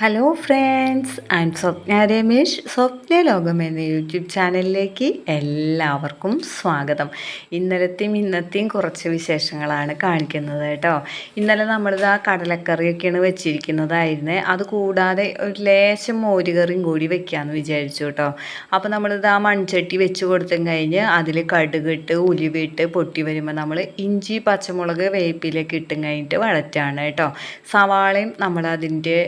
Hello friends I'm Swapna Ramesh Swapna ലോകം എന്ന YouTube ചാനലിലേക്ക് എല്ലാവർക്കും സ്വാഗതം. ഇന്നലത്തെയും ഇന്നത്തെയും കുറച്ച് വിശേഷങ്ങളാണ് കാണിക്കുന്നത് കേട്ടോ. ഇന്നലെ നമ്മളിത് ആ കടലക്കറിയൊക്കെയാണ് വെച്ചിരിക്കുന്നതായിരുന്നത് അത് കൂടാതെ ഒരു ലേശം മോരുകറിയും കൂടി വെക്കാമെന്ന് വിചാരിച്ചു കേട്ടോ. അപ്പോൾ നമ്മളിത് ആ മൺചട്ടി വെച്ച് കൊടുത്തും കഴിഞ്ഞ് അതിൽ കടുകിട്ട് ഉലുവിട്ട് പൊട്ടി വരുമ്പോൾ നമ്മൾ ഇഞ്ചി പച്ചമുളക് വേപ്പിലേക്ക് ഇട്ടും കഴിഞ്ഞിട്ട് വഴറ്റാണ് കേട്ടോ. സവാളയും നമ്മൾ അതിന്റെ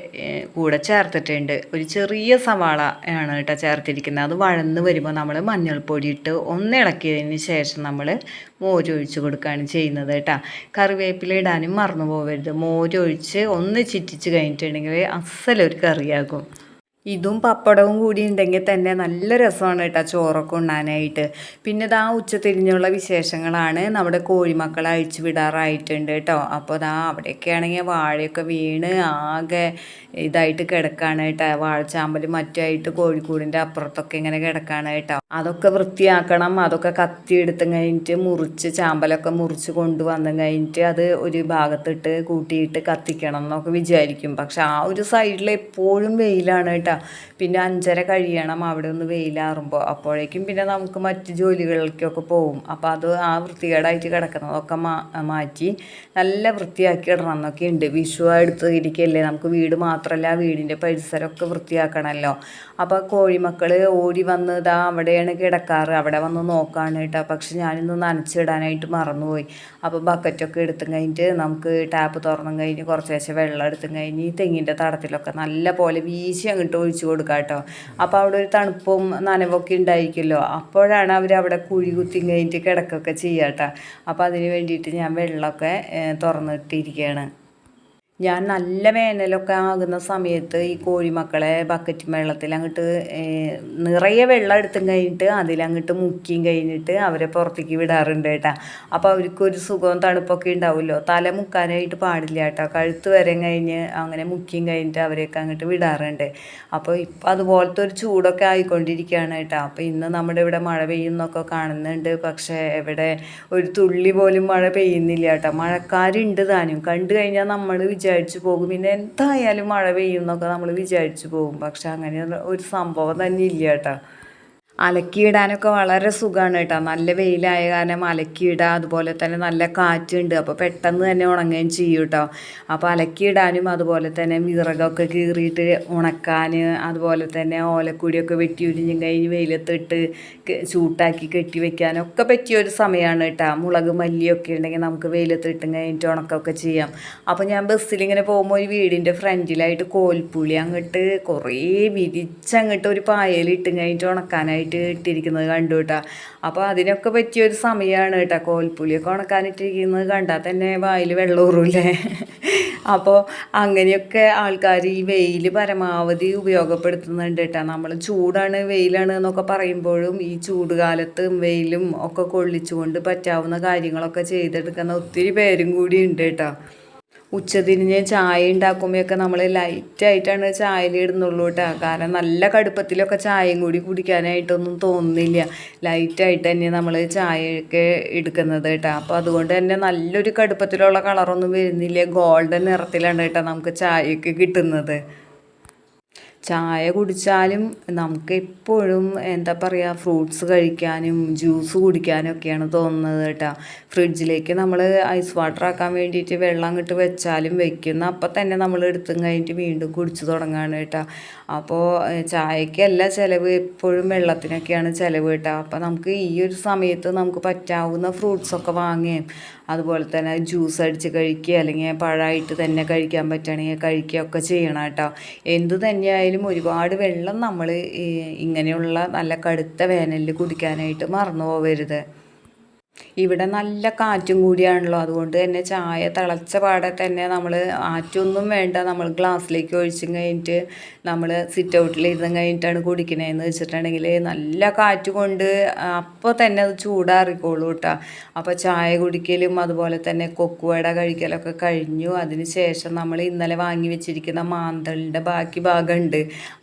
കൂടെ ചേർത്തിട്ടുണ്ട്. ഒരു ചെറിയ സവാള ആണ് കേട്ടോ ചേർത്തിരിക്കുന്നത്. അത് വഴന്ന് വരുമ്പോൾ നമ്മൾ മഞ്ഞൾപ്പൊടി ഇട്ട് ഒന്നിളക്കിയതിന് ശേഷം നമ്മൾ മോരൊഴിച്ച് കൊടുക്കുകയാണ് ചെയ്യുന്നത് കേട്ടോ. കറിവേപ്പില ഇടാനും മറന്നു പോകരുത് മോരൊഴിച്ച് ഒന്ന് ചിറ്റിച്ച് കഴിഞ്ഞിട്ടുണ്ടെങ്കിൽ അസലൊരു കറിയാകും. ഇതും പപ്പടവും കൂടി ഉണ്ടെങ്കിൽ തന്നെ നല്ല രസമാണ് കേട്ടോ ചോറൊക്കെ ഉണ്ണാനായിട്ട്. പിന്നെ ഇതാ ഉച്ചതിരിഞ്ഞുള്ള വിശേഷങ്ങളാണ്. നമ്മുടെ കോഴിമക്കളെ അഴിച്ചു വിടാറായിട്ടുണ്ട് കേട്ടോ. അപ്പോൾ ഇതാ അവിടെയൊക്കെ ആണെങ്കിൽ വാഴയൊക്കെ വീണ് ആകെ ഇതായിട്ട് കിടക്കാണ് കേട്ടോ. വാഴച്ചാമ്പലും മറ്റുമായിട്ട് കോഴിക്കൂടിന്റെ അപ്പുറത്തൊക്കെ ഇങ്ങനെ കിടക്കാണ് കേട്ടോ. അതൊക്കെ വൃത്തിയാക്കണം. അതൊക്കെ കത്തി എടുത്തും കഴിഞ്ഞിട്ട് മുറിച്ച് ചാമ്പലൊക്കെ മുറിച്ച് കൊണ്ടുവന്നു കഴിഞ്ഞിട്ട് അത് ഒരു ഭാഗത്തിട്ട് കൂട്ടിയിട്ട് കത്തിക്കണം എന്നൊക്കെ വിചാരിക്കും. പക്ഷെ ആ ഒരു സൈഡിൽ എപ്പോഴും വെയിലാണ് കേട്ടോ. പിന്നെ അഞ്ചര കഴിയണം അവിടെ ഒന്ന് വെയിലാറുമ്പോൾ അപ്പോഴേക്കും പിന്നെ നമുക്ക് മറ്റ് ജോലികളിലേക്കൊക്കെ പോകും അപ്പോൾ അത് ആ വൃത്തികേടായിട്ട് കിടക്കുന്നതൊക്കെ മാറ്റി നല്ല വൃത്തിയാക്കി ഇടണം എന്നൊക്കെ ഉണ്ട്. വിഷു ഇരിക്കല്ലേ. നമുക്ക് വീട് മാത്രമല്ല വീടിന്റെ പരിസരമൊക്കെ വൃത്തിയാക്കണമല്ലോ. അപ്പോൾ കോഴിമക്കൾ ഓടി വന്ന് ഇതാ അവിടെയാണ് കിടക്കാറ്. അവിടെ വന്ന് നോക്കാണ് കേട്ടോ. പക്ഷെ ഞാനിന്ന് നനച്ചിടാനായിട്ട് മറന്നുപോയി. അപ്പോൾ ബക്കറ്റൊക്കെ എടുത്തും കഴിഞ്ഞിട്ട് നമുക്ക് ടാപ്പ് തുറന്നും കഴിഞ്ഞ് കുറച്ച് വെള്ളം എടുത്തും കഴിഞ്ഞ് തെങ്ങിന്റെ തടത്തിലൊക്കെ നല്ല പോലെ വീശി അങ്ങോട്ട് ഒഴിച്ചു കൊടുക്കുക കേട്ടോ അപ്പോൾ അവിടെ ഒരു തണുപ്പും നനവൊക്കെ ഉണ്ടായിരിക്കുമല്ലോ. അപ്പോഴാണ് അവർ അവിടെ കുഴി കുത്തി കഴിഞ്ഞിട്ട് കിടക്കുകയൊക്കെ ചെയ്യുക കേട്ടോ അപ്പോൾ അതിന് വേണ്ടിയിട്ട് ഞാൻ വെള്ളമൊക്കെ തുറന്നിട്ടിരിക്കുകയാണ്. ഞാൻ നല്ല വേനലൊക്കെ ആകുന്ന സമയത്ത് ഈ കോഴിമക്കളെ ബക്കറ്റ് വെള്ളത്തിൽ അങ്ങോട്ട് നിറയെ വെള്ളം എടുത്തും കഴിഞ്ഞിട്ട് അതിലങ്ങോട്ട് മുക്കിയും കഴിഞ്ഞിട്ട് അവരെ പുറത്തേക്ക് വിടാറുണ്ട് കേട്ടോ. അപ്പോൾ അവർക്കൊരു സുഖവും തണുപ്പൊക്കെ ഉണ്ടാവുമല്ലോ. തല മുക്കാനായിട്ട് പാടില്ല കേട്ടോ. കഴുത്ത് വരെ കഴിഞ്ഞ് അങ്ങനെ മുക്കിയും കഴിഞ്ഞിട്ട് അവരെയൊക്കെ അങ്ങോട്ട് വിടാറുണ്ട്. അപ്പോൾ ഇപ്പം അതുപോലത്തെ ഒരു ചൂടൊക്കെ ആയിക്കൊണ്ടിരിക്കുകയാണ് കേട്ടോ. അപ്പോൾ ഇന്ന് നമ്മുടെ ഇവിടെ മഴ പെയ്യുന്നൊക്കെ കാണുന്നുണ്ട്. പക്ഷേ എവിടെ ഒരു തുള്ളി പോലും മഴ പെയ്യുന്നില്ല കേട്ടോ. മഴക്കാരുണ്ട് താനും. കണ്ടു കഴിഞ്ഞാൽ നമ്മൾ വിചാരിച്ചു വിചാരിച്ചു പോകും. പിന്നെ എന്തായാലും മഴ പെയ്യും എന്നൊക്കെ നമ്മൾ വിചാരിച്ചു പോകും. പക്ഷെ അങ്ങനെ ഒരു സംഭവം തന്നെ ഇല്ല കേട്ടോ. അലക്കിയിടാനൊക്കെ വളരെ സുഖമാണ് കേട്ടോ. നല്ല വെയിലായ കാരണം അലക്കിയിടുക അതുപോലെ തന്നെ നല്ല കാറ്റുണ്ട്. അപ്പോൾ പെട്ടെന്ന് തന്നെ ഉണങ്ങുകയും ചെയ്യും കേട്ടോ. അപ്പോൾ അലക്കിയിടാനും അതുപോലെ തന്നെ വിറകൊക്കെ കീറിയിട്ട് ഉണക്കാൻ അതുപോലെ തന്നെ ഓലക്കുടിയൊക്കെ വെട്ടി ഉരിഞ്ഞും കഴിഞ്ഞ് വെയിലത്തിട്ട് ചൂട്ടാക്കി കെട്ടി വെക്കാനൊക്കെ പറ്റിയ ഒരു സമയമാണ് കേട്ടോ. മുളക് മല്ലിയൊക്കെ ഉണ്ടെങ്കിൽ നമുക്ക് വെയിലത്തിട്ടും കഴിഞ്ഞിട്ട് ഉണക്കമൊക്കെ ചെയ്യാം. അപ്പോൾ ഞാൻ ബസ്സിൽ ഇങ്ങനെ പോകുമ്പോൾ ഒരു വീടിന്റെ ഫ്രണ്ടിലായിട്ട് കോൽപ്പുളി അങ്ങോട്ട് കുറേ വിരിച്ചങ്ങോട്ട് ഒരു പായലിട്ട് കഴിഞ്ഞിട്ട് കഴിഞ്ഞിട്ട് ഉണക്കാനായിട്ട് ഇട്ടിരിക്കുന്നത് കണ്ടു കേട്ടോ അപ്പോൾ അതിനൊക്കെ പറ്റിയൊരു സമയമാണ് കേട്ടോ കോൽപ്പുലിയൊക്കെ ഉണക്കാനിട്ടിരിക്കുന്നത് കണ്ടാൽ തന്നെ വായിൽ വെള്ളം ഉറൂല്ലേ അപ്പോൾ അങ്ങനെയൊക്കെ ആൾക്കാർ ഈ വെയിൽ പരമാവധി ഉപയോഗപ്പെടുത്തുന്നുണ്ട് കേട്ടോ നമ്മൾ ചൂടാണ് വെയിലാണ് എന്നൊക്കെ പറയുമ്പോഴും ഈ ചൂട് കാലത്തും വെയിലും ഒക്കെ കൊള്ളിച്ചുകൊണ്ട് പറ്റാവുന്ന കാര്യങ്ങളൊക്കെ ചെയ്തെടുക്കുന്ന ഒത്തിരി പേരും കൂടി ഉണ്ട് കേട്ടോ ഉച്ചതിരിഞ്ഞ് ചായ ഉണ്ടാക്കുമ്പോഴൊക്കെ നമ്മൾ ലൈറ്റായിട്ടാണ് ചായയിൽ ഇടുന്നുള്ളൂ കേട്ടോ കാരണം നല്ല കടുപ്പത്തിലൊക്കെ ചായയും കൂടി കുടിക്കാനായിട്ടൊന്നും തോന്നുന്നില്ല. ലൈറ്റായിട്ട് തന്നെ നമ്മൾ ചായയൊക്കെ എടുക്കുന്നത് കേട്ടോ അപ്പോൾ അതുകൊണ്ട് തന്നെ നല്ലൊരു കടുപ്പത്തിലുള്ള കളറൊന്നും വരുന്നില്ല. ഗോൾഡൻ നിറത്തിലാണ് കേട്ടോ നമുക്ക് ചായയൊക്കെ കിട്ടുന്നത്. ചായ കുടിച്ചാലും നമുക്ക് എപ്പോഴും എന്താ പറയുക ഫ്രൂട്ട്സ് കഴിക്കാനും ജ്യൂസ് കുടിക്കാനും ഒക്കെയാണ് തോന്നുന്നത് കേട്ടോ. ഫ്രിഡ്ജിലേക്ക് നമ്മൾ ഐസ് വാട്ടർ ആക്കാൻ വേണ്ടിയിട്ട് വെള്ളം അങ്ങോട്ട് വെച്ചാലും വെക്കുന്ന അപ്പം തന്നെ നമ്മൾ എടുത്തും കഴിഞ്ഞിട്ട് വീണ്ടും കുടിച്ചു തുടങ്ങുകയാണ് കേട്ടോ. അപ്പോൾ ചായക്കല്ല ചിലവ് എപ്പോഴും വെള്ളത്തിനൊക്കെയാണ് ചിലവ് കേട്ടോ. അപ്പോൾ നമുക്ക് ഈ ഒരു സമയത്ത് നമുക്ക് പറ്റാവുന്ന ഫ്രൂട്ട്സൊക്കെ വാങ്ങുകയും അതുപോലെ തന്നെ ജ്യൂസ് അടിച്ച് കഴിക്കുക അല്ലെങ്കിൽ പഴമായിട്ട് തന്നെ കഴിക്കാൻ പറ്റുകയാണെങ്കിൽ കഴിക്കുകയൊക്കെ ചെയ്യണം കേട്ടോ. എന്തു തന്നെയായാലും ഒരുപാട് വെള്ളം നമ്മൾ ഇങ്ങനെയുള്ള നല്ല കടുത്ത വേനലിൽ കുടിക്കാനായിട്ട് മറന്നു പോകരുത് ഇവിടെ നല്ല കാറ്റും കൂടിയാണല്ലോ. അതുകൊണ്ട് തന്നെ ചായ തിളച്ച പാടെ തന്നെ നമ്മൾ ആറ്റൊന്നും വേണ്ട. നമ്മൾ ഗ്ലാസ്സിലേക്ക് ഒഴിച്ചും കഴിഞ്ഞിട്ട് നമ്മൾ സിറ്റ് ഔട്ടിൽ ഇരുന്ന് കഴിഞ്ഞിട്ടാണ് കുടിക്കണേന്ന് വെച്ചിട്ടുണ്ടെങ്കിൽ നല്ല കാറ്റ് കൊണ്ട് അപ്പോൾ തന്നെ അത് ചൂടാറിക്കോളൂ കേട്ടോ. അപ്പോൾ ചായ കുടിക്കലും അതുപോലെ തന്നെ കൊക്കുവട കഴിക്കലൊക്കെ കഴിഞ്ഞു. അതിന് ശേഷം നമ്മൾ ഇന്നലെ വാങ്ങി വെച്ചിരിക്കുന്ന മാന്തളിന്റെ ബാക്കി ഭാഗമുണ്ട്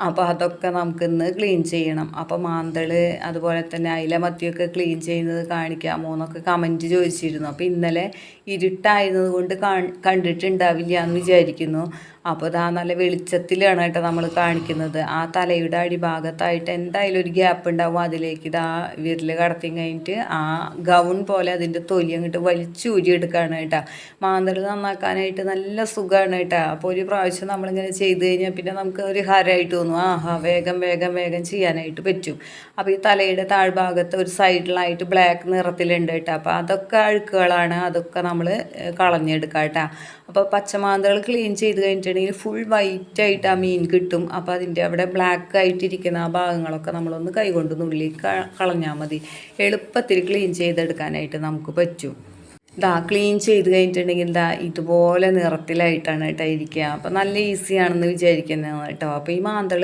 അപ്പോൾ അതൊക്കെ നമുക്കിന്ന് ക്ലീൻ ചെയ്യണം. അപ്പോൾ മാന്തൾ അതുപോലെ തന്നെ അയില മത്തിയൊക്കെ ക്ലീൻ ചെയ്യുന്നത് കാണിക്കാമോ എന്നൊക്കെ കമന്റ് ചോദിച്ചിരുന്നു. അപ്പോൾ ഇന്നലെ ഇരുട്ടായിരുന്നത് കൊണ്ട് കണ്ടിട്ടുണ്ടാവില്ല എന്ന് വിചാരിക്കുന്നു. അപ്പോൾ ഇതാ നല്ല വെളിച്ചത്തിലാണ് കേട്ടോ നമ്മൾ കാണിക്കുന്നത്. ആ തലയുടെ അടിഭാഗത്തായിട്ട് എന്തായാലും ഒരു ഗ്യാപ്പ് ഉണ്ടാവും. അതിലേക്ക് ഇതാ വിരൽ കടത്തി കഴിഞ്ഞിട്ട് ആ ഗൗൺ പോലെ അതിന്റെ തൊലി അങ്ങോട്ട് വലിച്ചൂരി എടുക്കുകയാണ് കേട്ടോ. മാന്തൽ നന്നാക്കാനായിട്ട് നല്ല സുഖമാണ് കേട്ടോ. അപ്പോൾ ഒരു പ്രാവശ്യം നമ്മളിങ്ങനെ ചെയ്ത് കഴിഞ്ഞാൽ പിന്നെ നമുക്ക് ഒരു ഹരമായിട്ട് തോന്നും. ആഹാ വേഗം വേഗം വേഗം ചെയ്യാനായിട്ട് പറ്റും. അപ്പോൾ ഈ തലയുടെ താഴ്ഭാഗത്ത് ഒരു സൈഡിലായിട്ട് ബ്ലാക്ക് നിറത്തിലുണ്ട്. കേട്ടോ. അപ്പോൾ അതൊക്കെ അഴുക്കുകളാണ്. അതൊക്കെ നമ്മൾ കളഞ്ഞെടുക്കാം കേട്ടോ. അപ്പോൾ പച്ചമാന്തകൾ ക്ലീൻ ചെയ്ത് കഴിഞ്ഞിട്ടുണ്ടെങ്കിൽ ഫുൾ വൈറ്റ് ആയിട്ട് ആ മീൻ കിട്ടും. അപ്പോൾ അതിന്റെ അവിടെ ബ്ലാക്ക് ആയിട്ടിരിക്കുന്ന ആ ഭാഗങ്ങളൊക്കെ നമ്മളൊന്ന് കൈകൊണ്ട് നുള്ളി കളഞ്ഞാൽ മതി. എളുപ്പത്തിൽ ക്ലീൻ ചെയ്തെടുക്കാനായിട്ട് നമുക്ക് പറ്റും. ഇതാ ക്ലീൻ ചെയ്ത് കഴിഞ്ഞിട്ടുണ്ടെങ്കിൽ ഇതാ ഇതുപോലെ നിറത്തിലായിട്ടാണ് കേട്ടോ ഇരിക്കുക. അപ്പോൾ നല്ല ഈസി ആണെന്ന് വിചാരിക്കുന്നത് കേട്ടോ. അപ്പോൾ ഈ മാന്തൾ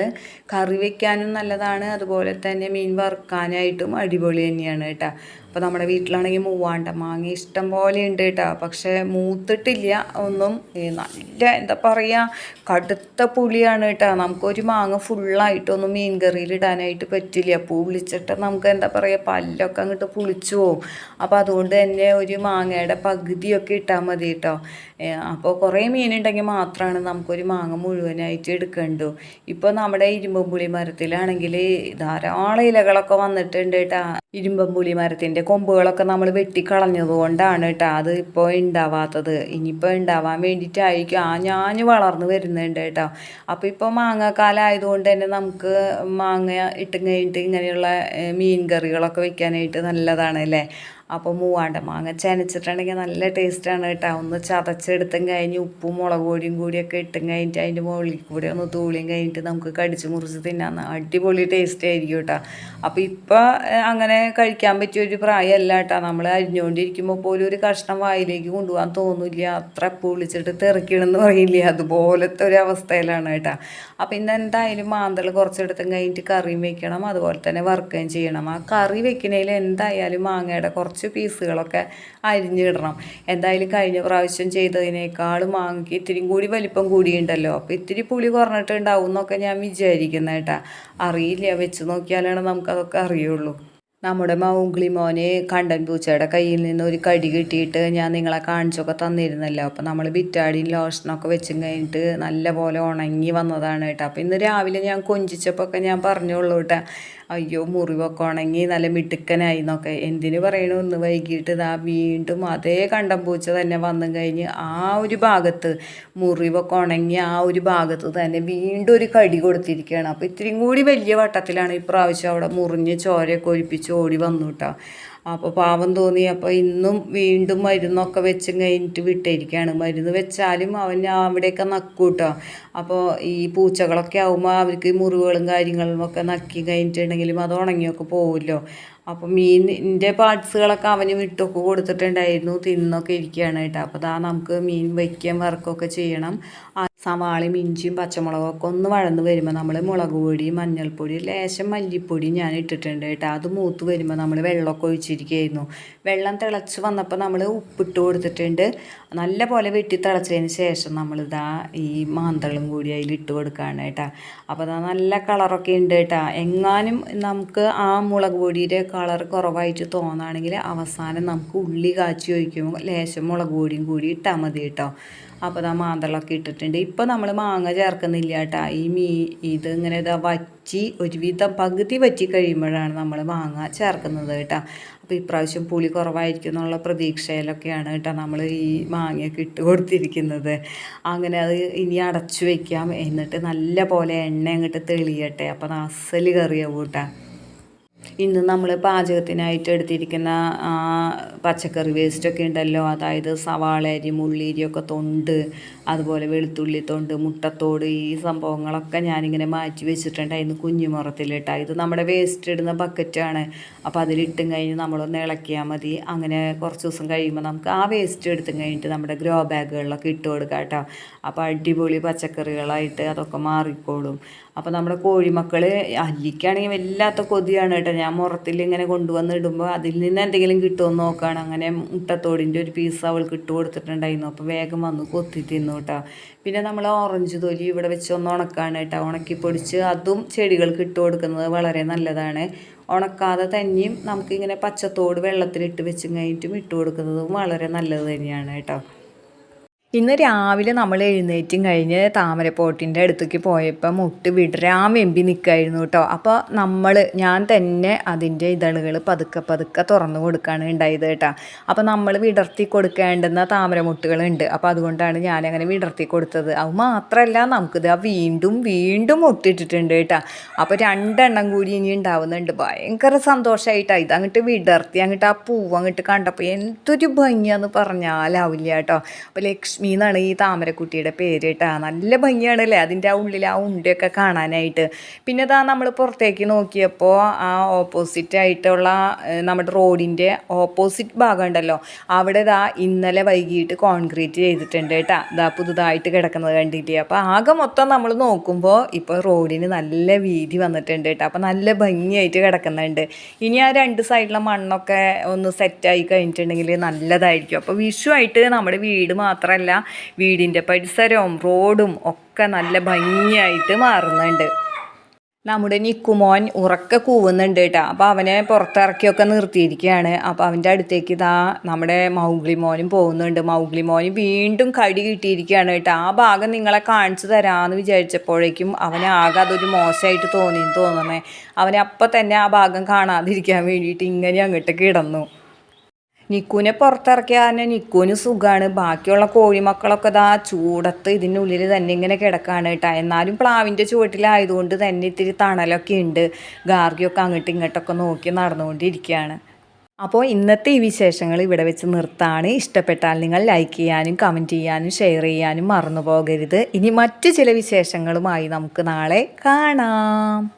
കറി വയ്ക്കാനും നല്ലതാണ്. അതുപോലെ തന്നെ മീൻ വറുക്കാനായിട്ടും അടിപൊളി തന്നെയാണ് കേട്ടോ. അപ്പോൾ നമ്മുടെ വീട്ടിലാണെങ്കിൽ മൂവാണ്ട മാങ്ങ ഇഷ്ടം പോലെ ഉണ്ട് കേട്ടോ. പക്ഷേ മൂത്തിട്ടില്ല ഒന്നും നല്ല എന്താ പറയുക കടുത്ത പുളിയാണ് കേട്ടോ. നമുക്കൊരു മാങ്ങ ഫുള്ളായിട്ടൊന്നും മീൻ കറിയിൽ ഇടാനായിട്ട് പറ്റില്ല. പുളിച്ചിട്ട് നമുക്ക് എന്താ പറയുക പല്ലൊക്കെ അങ്ങോട്ട് പുളിച്ചു പോവും. അപ്പോൾ അതുകൊണ്ട് തന്നെ ഒരു മാങ്ങയുടെ പകുതിയൊക്കെ ഇട്ടാൽ മതി കേട്ടോ. അപ്പോൾ കുറേ മീനുണ്ടെങ്കിൽ മാത്രമാണ് നമുക്കൊരു മാങ്ങ മുഴുവനായിട്ട് എടുക്കേണ്ടു. ഇപ്പോൾ നമ്മുടെ ഇരുമ്പമ്പുളി മരത്തിലാണെങ്കിൽ ധാരാളം ഇലകളൊക്കെ വന്നിട്ടുണ്ട് കേട്ടോ. ഇരുമ്പമ്പുളി മരത്തിന്റെ കൊമ്പുകളൊക്കെ നമ്മൾ വെട്ടിക്കളഞ്ഞത് കൊണ്ടാണ് കേട്ടോ അത് ഇപ്പോൾ ഉണ്ടാവാത്തത് ഇനിയിപ്പോൾ ഉണ്ടാവാൻ വേണ്ടിയിട്ടായിരിക്കും ആ ഞാൻ വളർന്നു വരുന്നുണ്ട് കേട്ടോ അപ്പോൾ ഇപ്പോൾ മാങ്ങാക്കാലം ആയതുകൊണ്ട് തന്നെ നമുക്ക് മാങ്ങ ഇട്ട് കഴിഞ്ഞിട്ട് ഇങ്ങനെയുള്ള മീൻ കറികളൊക്കെ വെക്കാനായിട്ട് നല്ലതാണ് അല്ലേ അപ്പോൾ മൂവാണ്ട മാങ്ങ ചനച്ചിട്ടുണ്ടെങ്കിൽ നല്ല ടേസ്റ്റാണ് കേട്ടോ. ഒന്ന് ചതച്ചെടുത്തും കഴിഞ്ഞ് ഉപ്പും മുളക് പൊടിയും കൂടിയൊക്കെ ഇട്ടും കഴിഞ്ഞിട്ട് അതിന്റെ മുകളിൽ കൂടി ഒന്ന് തൂളിയും കഴിഞ്ഞിട്ട് നമുക്ക് കടിച്ച് മുറിച്ച് തിന്നാൻ അടിപൊളി ടേസ്റ്റ് ആയിരിക്കും കേട്ടോ. അപ്പോൾ ഇപ്പോൾ അങ്ങനെ കഴിക്കാൻ പറ്റിയ ഒരു പ്രായമല്ല കേട്ടോ. നമ്മൾ അരിഞ്ഞുകൊണ്ടിരിക്കുമ്പോൾ പോലും ഒരു കഷ്ണം വായിലേക്ക് കൊണ്ടുപോകാൻ തോന്നില്ല. അത്ര പുളിച്ചിട്ട് തെറിക്കണമെന്ന് പറയില്ല? അതുപോലത്തെ ഒരു അവസ്ഥയിലാണ് കേട്ടോ. അപ്പോൾ ഇന്ന് എന്തായാലും മാന്തൾ കുറച്ചെടുത്തും കഴിഞ്ഞിട്ട് കറിയും വെക്കണം. അതുപോലെ തന്നെ വറുക്കുകയും ചെയ്യണം. ആ കറി വെക്കണേൽ എന്തായാലും മാങ്ങയുടെ കുറച്ച് കുറച്ച് പീസുകളൊക്കെ അരിഞ്ഞിടണം. എന്തായാലും കഴിഞ്ഞ പ്രാവശ്യം ചെയ്തതിനേക്കാൾ മാങ്ങയ്ക്ക് ഇത്തിരിയും കൂടി വലിപ്പം കൂടിയുണ്ടല്ലോ. അപ്പോൾ ഇത്തിരി പുളി കുറഞ്ഞിട്ടുണ്ടാവും എന്നൊക്കെ ഞാൻ വിചാരിക്കുന്നത് കേട്ടാ. അറിയില്ല വെച്ച് നോക്കിയാലാണ് നമുക്കതൊക്കെ അറിയുള്ളൂ. നമ്മുടെ മൗഗ്ലി മോന് കണ്ടൻ പൂച്ചയുടെ കയ്യിൽ നിന്ന് ഒരു കടി കിട്ടിയിട്ട് ഞാൻ നിങ്ങളെ കാണിച്ചൊക്കെ തന്നിരുന്നല്ലോ. അപ്പോൾ നമ്മൾ ബിറ്റാഡിയും ലോഷനൊക്കെ വെച്ചും കഴിഞ്ഞിട്ട് നല്ല പോലെ ഉണങ്ങി വന്നതാണ് കേട്ടോ. അപ്പോൾ ഇന്ന് രാവിലെ ഞാൻ കൊഞ്ചിച്ചപ്പോൾ ഒക്കെ ഞാൻ പറഞ്ഞോളൂ കേട്ടോ. അയ്യോ മുറിവൊക്കെ ഉണങ്ങി നല്ല മിടുക്കനായി എന്നൊക്കെ എന്തിനു പറയണു? ഒന്ന് വൈകിട്ട് ഇതാ വീണ്ടും അതേ കണ്ടം പൂച്ച തന്നെ വന്നു കഴിഞ്ഞ് ആ ഒരു ഭാഗത്ത് മുറിവൊക്കെ ഉണങ്ങി ആ ഒരു ഭാഗത്ത് തന്നെ വീണ്ടും ഒരു കടി കൊടുത്തിരിക്കുകയാണ്. അപ്പോൾ ഇത്രയും കൂടി വലിയ വട്ടത്തിലാണ് ഇപ്രാവശ്യം അവിടെ മുറിഞ്ഞ് ചോരയൊക്കെ ഒഴിപ്പിച്ച് ഓടി വന്നു കേട്ടോ. അപ്പോൾ പാവം തോന്നി. അപ്പോൾ ഇന്നും വീണ്ടും മരുന്നൊക്കെ വെച്ച് കഴിഞ്ഞിട്ട് വിട്ടിരിക്കുകയാണ് മരുന്ന് വെച്ചാലും അവൻ അവിടെയൊക്കെ നക്കൂട്ടോ അപ്പോൾ ഈ പൂച്ചകളൊക്കെ ആകുമ്പോൾ അവർക്ക് മുറിവുകളും കാര്യങ്ങളും ഒക്കെ നക്കി കഴിഞ്ഞിട്ടുണ്ടെങ്കിലും അത് ഉണങ്ങിയൊക്കെ പോകുമല്ലോ അപ്പോൾ മീനിന്റെ പാർട്സുകളൊക്കെ അവന് വിട്ടൊക്കെ കൊടുത്തിട്ടുണ്ടായിരുന്നു തിന്നൊക്കെ ഇരിക്കുകയാണ് കേട്ടോ. അപ്പോൾ അതാ നമുക്ക് മീൻ വയ്ക്കാൻ വർക്കൊക്കെ ചെയ്യണം. ആ സവാളയും ഇഞ്ചിയും പച്ചമുളകൊക്കെ ഒന്ന് വഴന്ന് വരുമ്പോൾ നമ്മൾ മുളക് പൊടി മഞ്ഞൾപ്പൊടി ലേശം മല്ലിപ്പൊടി ഞാൻ ഇട്ടിട്ടുണ്ട് കേട്ടോ. അത് മൂത്ത് വരുമ്പോൾ നമ്മൾ വെള്ളമൊക്കെ ഒഴിച്ചിരിക്കുകയായിരുന്നു. വെള്ളം തിളച്ച് വന്നപ്പോൾ നമ്മൾ ഉപ്പിട്ട് കൊടുത്തിട്ടുണ്ട്. നല്ല പോലെ വെട്ടി തിളച്ചതിന് ശേഷം നമ്മളിതാ ഈ മാന്തളും കൂടി അതിൽ ഇട്ട് കൊടുക്കുകയാണ് കേട്ടോ. അപ്പോൾ അതാ നല്ല കളറൊക്കെ ഉണ്ട് കേട്ടോ. എങ്ങാനും നമുക്ക് ആ മുളക് പൊടിയുടെ കളർ കുറവായിട്ട് തോന്നുകയാണെങ്കിൽ അവസാനം നമുക്ക് ഉള്ളി കാച്ചി ഒഴിക്കുമ്പോൾ ലേശം മുളക് പൊടിയും കൂടി ഇട്ടാൽ മതി കേട്ടോ. അപ്പോൾ ഇതാ മാന്തളൊക്കെ ഇട്ടിട്ടുണ്ട്. ഇപ്പോൾ നമ്മൾ മാങ്ങ ചേർക്കുന്നില്ല കേട്ടോ. ഈ മീ ഇത് ഇങ്ങനെ ഇതാ വറ്റി ഒരുവിധം പകുതി വറ്റി കഴിയുമ്പോഴാണ് നമ്മൾ മാങ്ങ ചേർക്കുന്നത് കേട്ടോ. അപ്പോൾ ഇപ്രാവശ്യം പുളി കുറവായിരിക്കും എന്നുള്ള പ്രതീക്ഷയിലൊക്കെയാണ് കേട്ടോ നമ്മൾ ഈ മാങ്ങയൊക്കെ ഇട്ട് കൊടുത്തിരിക്കുന്നത്. അങ്ങനെ അത് ഇനി അടച്ചു വയ്ക്കാം എന്നിട്ട് നല്ല പോലെ എണ്ണ അങ്ങോട്ട് തെളിയട്ടെ. അപ്പോൾ അസൽ കറിയാവും കേട്ടോ. ഇന്ന് നമ്മൾ പാചകത്തിനായിട്ട് എടുത്തിരിക്കുന്ന പച്ചക്കറി വേസ്റ്റൊക്കെ ഉണ്ടല്ലോ. അതായത് സവാള അരി മുള്ളിരിയൊക്കെ തൊണ്ട് അതുപോലെ വെളുത്തുള്ളി തൊണ്ട് മുട്ടത്തോട് ഈ സംഭവങ്ങളൊക്കെ ഞാനിങ്ങനെ മാറ്റി വെച്ചിട്ടുണ്ട് വെച്ചിട്ടുണ്ടായിരുന്നു കുഞ്ഞുമുറത്തിലിട്ടാൽ ഇത് നമ്മുടെ വേസ്റ്റ് ഇടുന്ന ബക്കറ്റാണ് അപ്പോൾ അതിലിട്ടും കഴിഞ്ഞ് നമ്മളൊന്ന് ഇളക്കിയാൽ മതി. അങ്ങനെ കുറച്ച് ദിവസം കഴിയുമ്പോൾ നമുക്ക് ആ വേസ്റ്റ് എടുത്തും കഴിഞ്ഞിട്ട് നമ്മുടെ ഗ്രോ ബാഗുകളിലൊക്കെ ഇട്ട് കൊടുക്കാം കേട്ടോ അപ്പോൾ അടിപൊളി പച്ചക്കറികളായിട്ട് അതൊക്കെ മാറിക്കോളും. അപ്പോൾ നമ്മുടെ കോഴിമക്കൾ അല്ലിക്കാണെങ്കിൽ വല്ലാത്ത കൊതിയാണ് കേട്ടോ ഞാൻ മുറത്തിൽ ഇങ്ങനെ കൊണ്ടുവന്ന് ഇടുമ്പോൾ അതിൽ നിന്ന് എന്തെങ്കിലും കിട്ടുമെന്ന് നോക്കുകയാണ് അങ്ങനെ മുട്ടത്തോടിന്റെ ഒരു പീസ് അവൾക്ക് ഇട്ട് കൊടുത്തിട്ടുണ്ടായിരുന്നു. അപ്പോൾ വേഗം വന്ന് കൊത്തി തിന്നു കേട്ടോ പിന്നെ നമ്മൾ ഓറഞ്ച് തൊലി ഇവിടെ വെച്ച് ഒന്ന് ഉണക്കാണ് കേട്ടോ ഉണക്കി പൊടിച്ച് അതും ചെടികൾക്ക് ഇട്ട് കൊടുക്കുന്നത് വളരെ നല്ലതാണ്. ഉണക്കാതെ തന്നെയും നമുക്കിങ്ങനെ പച്ചത്തോട് വെള്ളത്തിലിട്ട് വെച്ചും കഴിഞ്ഞിട്ടും ഇട്ട് കൊടുക്കുന്നതും വളരെ നല്ലത് തന്നെയാണ് കേട്ടോ ഇന്ന് രാവിലെ നമ്മൾ എഴുന്നേറ്റും കഴിഞ്ഞ് താമരപ്പോട്ടിന്റെ അടുത്തേക്ക് പോയപ്പോൾ മുട്ട് വിടരാൻ വെമ്പി നിൽക്കായിരുന്നു കേട്ടോ. അപ്പോൾ നമ്മൾ ഞാൻ തന്നെ അതിന്റെ ഇതളുകൾ പതുക്കെ പതുക്കെ തുറന്നു കൊടുക്കുകയാണ് ഉണ്ടായത് കേട്ടോ. അപ്പോൾ നമ്മൾ വിടർത്തി കൊടുക്കേണ്ടുന്ന താമരമുട്ടുകളുണ്ട്. അപ്പോൾ അതുകൊണ്ടാണ് ഞാനങ്ങനെ വിടർത്തി കൊടുത്തത്. അത് മാത്രമല്ല നമുക്കിത് വീണ്ടും വീണ്ടും മുട്ടിട്ടിട്ടുണ്ട് കേട്ടോ. അപ്പോൾ രണ്ടെണ്ണം കൂടി ഇനി ഉണ്ടാവുന്നുണ്ട്. ഭയങ്കര സന്തോഷമായിട്ടാണ് ഇത്. അങ്ങോട്ട് വിടർത്തി അങ്ങോട്ട് ആ പൂവ് അങ്ങോട്ട് കണ്ടപ്പോൾ എന്തൊരു ഭംഗിയാന്ന് പറഞ്ഞാലാവില്ല കേട്ടോ. അപ്പോൾ ലക്ഷ്മി എന്നാണ് ഈ താമരക്കുട്ടിയുടെ പേര് കേട്ടോ. നല്ല ഭംഗിയാണല്ലേ? അതിന്റെ ആ ഉള്ളിൽ ആ ഉണ്ടയൊക്കെ കാണാനായിട്ട്. പിന്നെ ഇതാ നമ്മൾ പുറത്തേക്ക് നോക്കിയപ്പോൾ ആ ഓപ്പോസിറ്റ് ആയിട്ടുള്ള നമ്മുടെ റോഡിന്റെ ഓപ്പോസിറ്റ് ഭാഗം ഉണ്ടല്ലോ അവിടെ ഇതാ ഇന്നലെ വൈകിട്ട് കോൺക്രീറ്റ് ചെയ്തിട്ടുണ്ട് കേട്ടോ. ഇതാ പുതുതായിട്ട് കിടക്കുന്നത് കണ്ടില്ലേ അപ്പോൾ ആകെ മൊത്തം നമ്മൾ നോക്കുമ്പോൾ ഇപ്പോൾ റോഡിന് നല്ല വീതി വന്നിട്ടുണ്ട് കേട്ടോ. അപ്പോൾ നല്ല ഭംഗിയായിട്ട് കിടക്കുന്നുണ്ട്. ഇനി ആ രണ്ട് സൈഡിലെ മണ്ണൊക്കെ ഒന്ന് സെറ്റായി കഴിഞ്ഞിട്ടുണ്ടെങ്കിൽ നല്ലതായിരിക്കും. അപ്പോൾ വിഷുവായിട്ട് നമ്മുടെ വീട് മാത്രമല്ല വീടിന്റെ പരിസരവും റോഡും ഒക്കെ നല്ല ഭംഗിയായിട്ട് മാറുന്നുണ്ട്. നമ്മുടെ നിക്കുമോൻ ഉറക്കെ കൂവുന്നുണ്ട് കേട്ടോ. അപ്പോൾ അവനെ പുറത്തിറക്കിയൊക്കെ നിർത്തിയിരിക്കുകയാണ്. അപ്പോൾ അവന്റെ അടുത്തേക്ക് ഇതാ നമ്മുടെ മൗഗ്ലി മോനും പോകുന്നുണ്ട്. മൗഗ്ലി മോന് വീണ്ടും കടി കിട്ടിയിരിക്കുകയാണ് കേട്ടോ. ആ ഭാഗം നിങ്ങളെ കാണിച്ചു തരാമെന്ന് വിചാരിച്ചപ്പോഴേക്കും അവനാകെ ആകെ അതൊരു മോശമായിട്ട് തോന്നിയെന്ന് തോന്നണേ അവനെ തന്നെ ആ ഭാഗം കാണാതിരിക്കാൻ വേണ്ടിയിട്ട് ഇങ്ങനെ അങ്ങോട്ട് കിടന്നു. നിക്കുവിനെ പുറത്തിറക്കിയ കാരണം നിക്കുവിന് സുഖമാണ് ബാക്കിയുള്ള കോഴിമക്കളൊക്കെ ദാ ചൂടത്ത് ഇതിന്റെ ഉള്ളിൽ തന്നെ ഇങ്ങനെ കിടക്കാണ് കേട്ടോ. എന്നാലും പ്ലാവിന്റെ ചുവട്ടിലായതുകൊണ്ട് തന്നെ ഇത്തിരി തണലൊക്കെ ഉണ്ട്. ഗാർഗിയൊക്കെ അങ്ങോട്ടും ഇങ്ങോട്ടൊക്കെ നോക്കി നടന്നുകൊണ്ടിരിക്കുകയാണ്. അപ്പോൾ ഇന്നത്തെ ഈ വിശേഷങ്ങൾ ഇവിടെ വെച്ച് നിർത്താണ്. ഇഷ്ടപ്പെട്ടാൽ നിങ്ങൾ ലൈക്ക് ചെയ്യാനും കമന്റ് ചെയ്യാനും ഷെയർ ചെയ്യാനും മറന്നു പോകരുത്. ഇനി മറ്റു ചില വിശേഷങ്ങളുമായി നമുക്ക് നാളെ കാണാം.